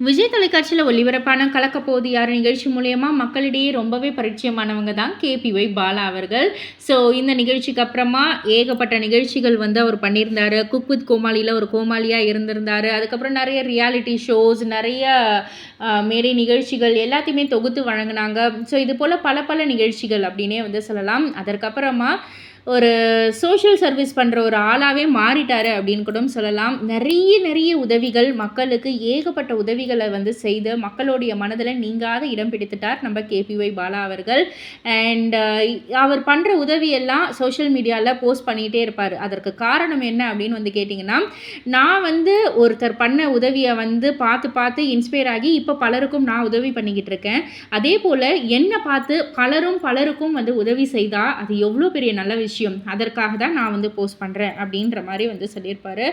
விஜய் தொலைக்காட்சியில் ஒளிபரப்பான கலக்கப்போது யார் நிகழ்ச்சி மூலயமா மக்களிடையே ரொம்பவே பரிச்சயமானவங்க தான் கேபிஒய் பாலா அவர்கள். ஸோ இந்த நிகழ்ச்சிக்கு அப்புறமா ஏகப்பட்ட நிகழ்ச்சிகள் வந்து அவர் பண்ணியிருந்தார். குக் வித் கோமாளியில் ஒரு கோமாளியாக இருந்திருந்தார். அதுக்கப்புறம் நிறைய ரியாலிட்டி ஷோஸ் நிறைய ஆஹ், மேடை நிகழ்ச்சிகள் எல்லாத்தையுமே தொகுத்து வழங்கினாங்க. ஸோ இது போல் பல பல நிகழ்ச்சிகள் அப்படின்னே வந்து சொல்லலாம். அதற்கப்புறமா ஒரு சோஷியல் சர்வீஸ் பண்ணுற ஒரு ஆளாகவே மாறிட்டார் அப்படின்னு கூட சொல்லலாம். நிறைய நிறைய உதவிகள் மக்களுக்கு ஏகப்பட்ட உதவிகளை வந்து செய்து மக்களுடைய மனதில் நீங்காத இடம் பிடித்துட்டார் நம்ம கேபிஒய் பாலா அவர்கள். அண்ட் அவர் பண்ணுற உதவியெல்லாம் சோஷியல் மீடியாவில் போஸ்ட் பண்ணிகிட்டே இருப்பார். அதற்கு காரணம் என்ன அப்படின்னு வந்து கேட்டிங்கன்னா நான் வந்து ஒருத்தர் பண்ண உதவியை வந்து பார்த்து பார்த்து இன்ஸ்பயர் ஆகி இப்போ பலருக்கும் நான் உதவி பண்ணிக்கிட்டு இருக்கேன். அதே போல் என்னை பார்த்து பலரும் பலருக்கும் வந்து உதவி செய்தால் அது எவ்வளோ பெரிய நல்ல விஷயம். விஷயம். அதற்காக தான் நான் வந்து போஸ்ட் பண்ணுறேன் அப்படின்ற மாதிரி வந்து சொல்லியிருப்பாரு.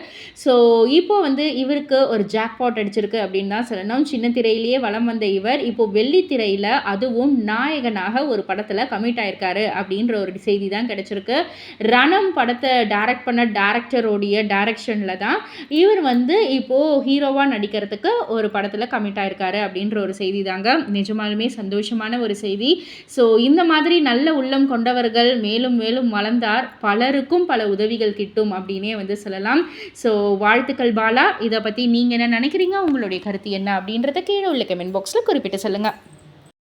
ஸோ இப்போ வந்து இவருக்கு ஒரு ஜாக்பாட் அடிச்சிருக்கு அப்படின்னு தான் சொல்லணும். சின்ன திரையிலேயே வலம் வந்த இவர் இப்போ வெள்ளித்திரையில் அதுவும் நாயகனாக ஒரு படத்தில் கமிட் ஆயிருக்காரு அப்படின்ற ஒரு செய்தி தான் கிடைச்சிருக்கு. ரணம் படத்தை டைரக்ட் பண்ண டேரக்டருடைய டைரக்ஷனில் தான் இவர் வந்து இப்போது ஹீரோவாக நடிக்கிறதுக்கு ஒரு படத்தில் கமிட் ஆயிருக்காரு அப்படின்ற ஒரு செய்தி தாங்க. நிஜமாலுமே சந்தோஷமான ஒரு செய்தி. ஸோ இந்த மாதிரி நல்ல உள்ளம் கொண்டவர்கள் மேலும் மேலும் வளர்ந்தார். பலருக்கும் பல உதவிகள் கிட்டும் அப்படின்னே வந்து சொல்லலாம். ஸோ வாழ்த்துக்கள் பாலா. இதை பற்றி நீங்கள் என்ன நினைக்கிறீங்க? உங்களுடைய கருத்து என்ன அப்படின்றத கீழே உள்ள கமெண்ட் பாக்ஸில் குறிப்பிட்டு சொல்லுங்கள்